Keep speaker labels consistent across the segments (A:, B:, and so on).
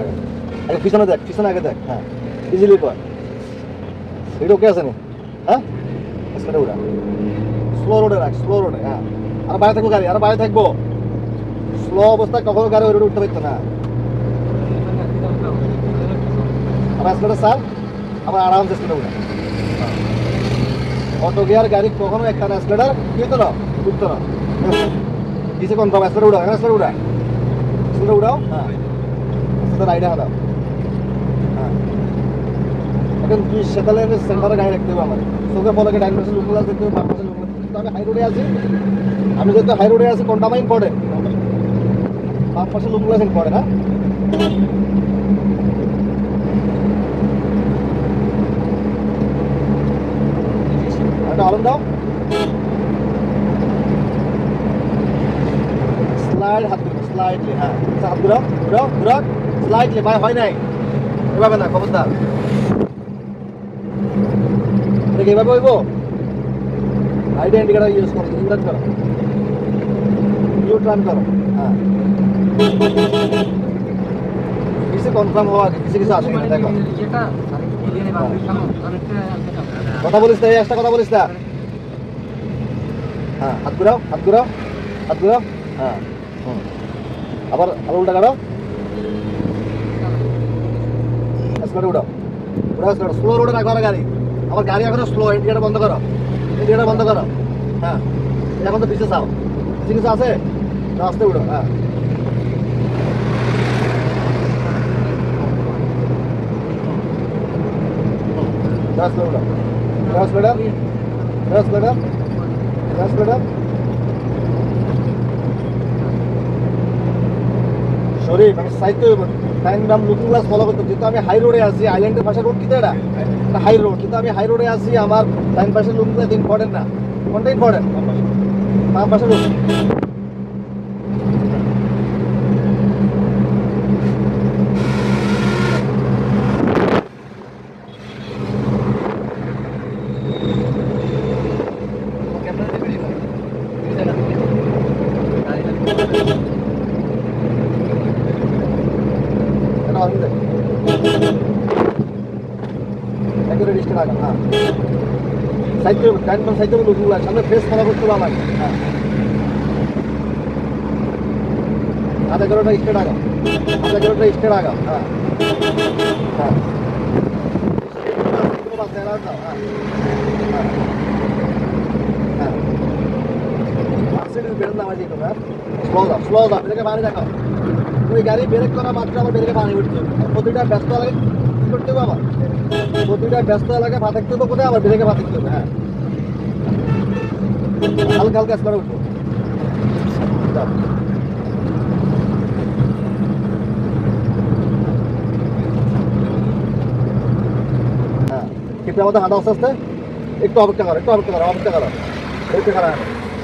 A: আগে। পিছনে দেখ, পিছনে আগে দেখ হ্যাঁ। ইজিলি কর। এটা ওকে আছে নি? হ্যাঁ? সেটা উড়া। স্লো রোডে রাখ স্লো রোডে হ্যাঁ। আর বাইরে থাকব গাড়ি, আর বাইরে থাকব। স্লো অবস্থায় কখনো গাড়ি ওই রোডে উঠতে পারতো না। আর আসলে স্যার আবার আরামসে স্পিডে উঠা অটো গিয়ার, গাড়ি কখনো একটা অ্যাসলেটার কি হতো না, উঠতো না। কিসে কনফার্ম অ্যাসলেটার উড়াও অ্যাসলেটার উড়া অ্যাসলেটার উড়াও হ্যাঁ। সেটা রাইডে হাদাও হ্যাঁ। এখন তুই সেতালের সেন্টারে গাড়ি রাখতে হবে আমার তোকে বলে ডাইন পাশে লুকুল আছে দেখতে বাম পাশে লুকুল কিন্তু আমি হাই রোডে আছি। আমি যেহেতু হাই রোডে আছি কোনটা আমার ইম্পর্টেন্ট বাম পাশে লুকুল আছে ইম্পর্টেন্ট হ্যাঁ একটা আলম দাও। স্লাইড হাত ঘুরো স্লাইডলি হ্যাঁ হাত ঘুরাও ঘুরাও ঘুরাও স্লাইডলি ভাই, হয় নাই। এভাবে না, খবরদার। দেখে এভাবে হইব? রাইট ইন্ডিকেটার ইউজ করো ইউ টার্ন করো। ইউ টার্ন করো হ্যাঁ। কিছু কনফার্ম হওয়া, কিছু কিছু আসে দেখো। কথা বলিস না একটা কথা বলিস না। হ্যাঁ হাত ঘুরাও হাত ঘুরাও হাত ঘুরাও হ্যাঁ হুম। আবার আবার উল্টা কাটো স্পিডে উঠাও স্লো রোডে। রাখো গাড়ি। আমার গাড়ি এখনও স্লো ইন্ডিকেটার বন্ধ করো। ইন্ডিকেটার বন্ধ করো। হ্যাঁ। এখন তো পিছিয়ে চাও কিছু কিছু আছে? আস্তে উঠো হ্যাঁ। দশ মিনিট দশ মিনিট দশ মিনিট দশ মিনিট শরীফ আমি সাইতে টাইম নাম লুকিং গ্লাস ফলো কিন্তু আমি হাই রোডে আছি আইল্যান্ডের পাশে রোড কিন্তু এটা। হাই রোড কিন্তু আমি হাই রোডে আছি আমার টাইম পাশে লুকিং গ্লাস ইম্পর্টেন্ট না। কোনটা ইম্পর্টেন্ট বাম পাশে। রোড এটা অন দেখ একেবারে রিস্টে রাখা হ্যাঁ সাইডে টাইম নাম সাইডে লুকিং গ্লাস সামনে ফেস ফলো করতে হবে আমাকে হ্যাঁ আধা কিলোটা স্টে রাখা আধা কিলোটা স্টে রাখা হ্যাঁ হ্যাঁ স্লো দাও স্লো দাও ব্রেকে পানি দেখো ওই গাড়ি ব্রেক করা মাত্র আমার ব্রেকে পানি উঠতে প্রতিটা ব্যস্ত লাগে কি করতে হবে আমার প্রতিটা ব্যস্ত এলাকায় পা থাকতে হবে কোথায়? আবার ব্রেকে পা থাকতে হবে হ্যাঁ। হালকা হালকা স্কোয়ার উঠবো। হ্যাঁ কিন্তু আমাদের হাঁটা আস্তে আস্তে। একটু অপেক্ষা করো একটু অপেক্ষা করো অপেক্ষা করো। একটু খারাপ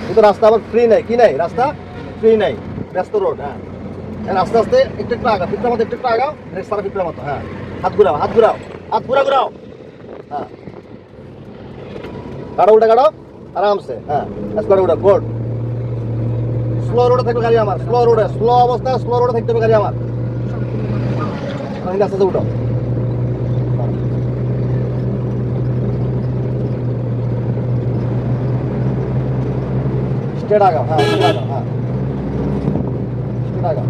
A: কিন্তু রাস্তা আবার ফ্রি নাই কি নাই? রাস্তা ফ্রি নাই। ব্যস্ত রোড হ্যাঁ, আস্তে আস্তে, একটু একটু আগাও ফিটটার মতো একটু একটু আগাও নেক্সট সারা ফিটটার মতো হ্যাঁ। হাত ঘুরাও হাত ঘুরাও, হাত ঘুরা ঘুরাও হ্যাঁ। গাড়ো উঠে গাড়ো আরামসে হ্যাঁ। করে উঠা গুড স্লো রোডে থাকবে গাড়ি আমার স্লো রোডে স্লো অবস্থায় স্লো রোডে থাকতে হবে গাড়ি আমার। আস্তে আস্তে উঠো স্টেট আগাও হ্যাঁ স্টেট আগাও উঠো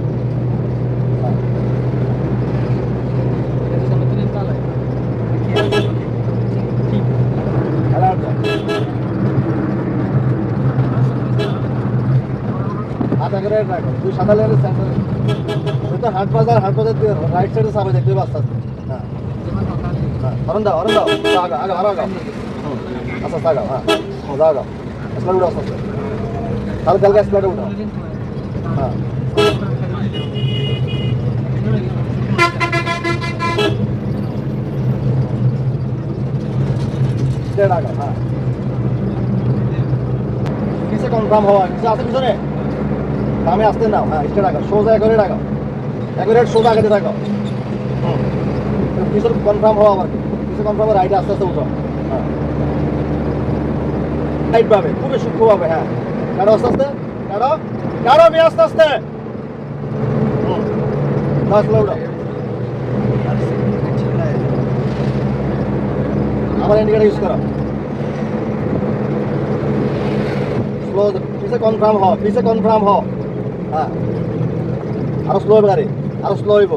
A: হাত আগে রাখো তুই সাদা লেয়ারের সেন্টার তুই তো হাট বাজার হাট বাজার দিয়ে রাইট সাইডে সামনে দেখতে আস্তে হ্যাঁ। হ্যাঁ। অরুণ দাও অরুণ দাও আগা আগা আরও হুম। আস্তে আস্তে আগাও হ্যাঁ। ও দাও আগাও স্প্লাড উঠাও হালকা হালকা স্প্লাড উঠাও। হ্যাঁ। আগাও হ্যাঁ। কিসে কনফার্ম হওয়া কিছু আছে পিছনে? দামে আসতে নাও হ্যাঁ স্ট্রেট আগাও সোজা একরে রাখাও একরে সোজা আগে রাখাও হুম। কিছু কনফার্ম হওয়া আমার কিছু কনফার্ম রাইডে আস্তে আস্তে উঠো। হ্যাঁ। রাইট পাবে খুবই সূক্ষ্মভাবে হ্যাঁ। কারও আস্তে আস্তে। কারও কারও আস্তে আস্তে। দশ কিলো উঠাও আবার ইন্ডিকেটার ইউজ করো স্লো পিছে কনফার্ম হ পিছে কনফার্ম হ। হ্যাঁ। আরও স্লো হবে গাড়ি, আরও স্লো হইব।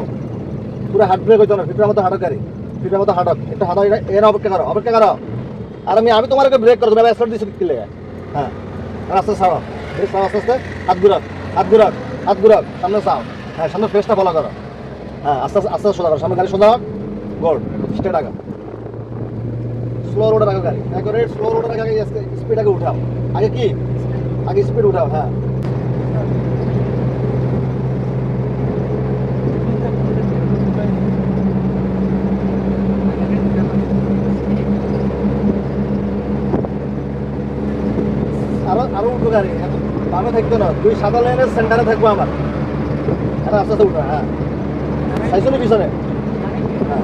A: পুরো হার্ট ব্রেক হইতো না ফিফটার মতো হাঁটক গাড়ি ফিফটার মতো হাঁটক একটু হাঁটা এর অপেক্ষা করো অপেক্ষা করো। আর আমি আমি তোমার ব্রেক করো তুমি স্টার্ট দিচ্ছি কি লেগে? হ্যাঁ। আস্তে সাও ব্রেক সাও আস্তে আস্তে। হাত ঘুরাক হাত ঘুরাক হাত ঘুরাক। সামনে সাও হ্যাঁ সামনে ফেসটা ফলো করো। হ্যাঁ আস্তে আস্তে আস্তে সোজা করো। সামনে গাড়ি সোজা হোক। গোল্ড স্টেট আগা স্লো রোডে রাখো গাড়ি। একবারে স্লো রোডে রাখো আগে স্পিড আগে উঠাও। আগে কি? আগে স্পিড উঠাও হ্যাঁ। আরও আরও উঠো গাড়ি বামে থাকতো না, দুই সাদা লাইনের সেন্টারে থাকব আমার আস্তে আস্তে উঠো হ্যাঁ। চাইছো নি পিছনে। হ্যাঁ।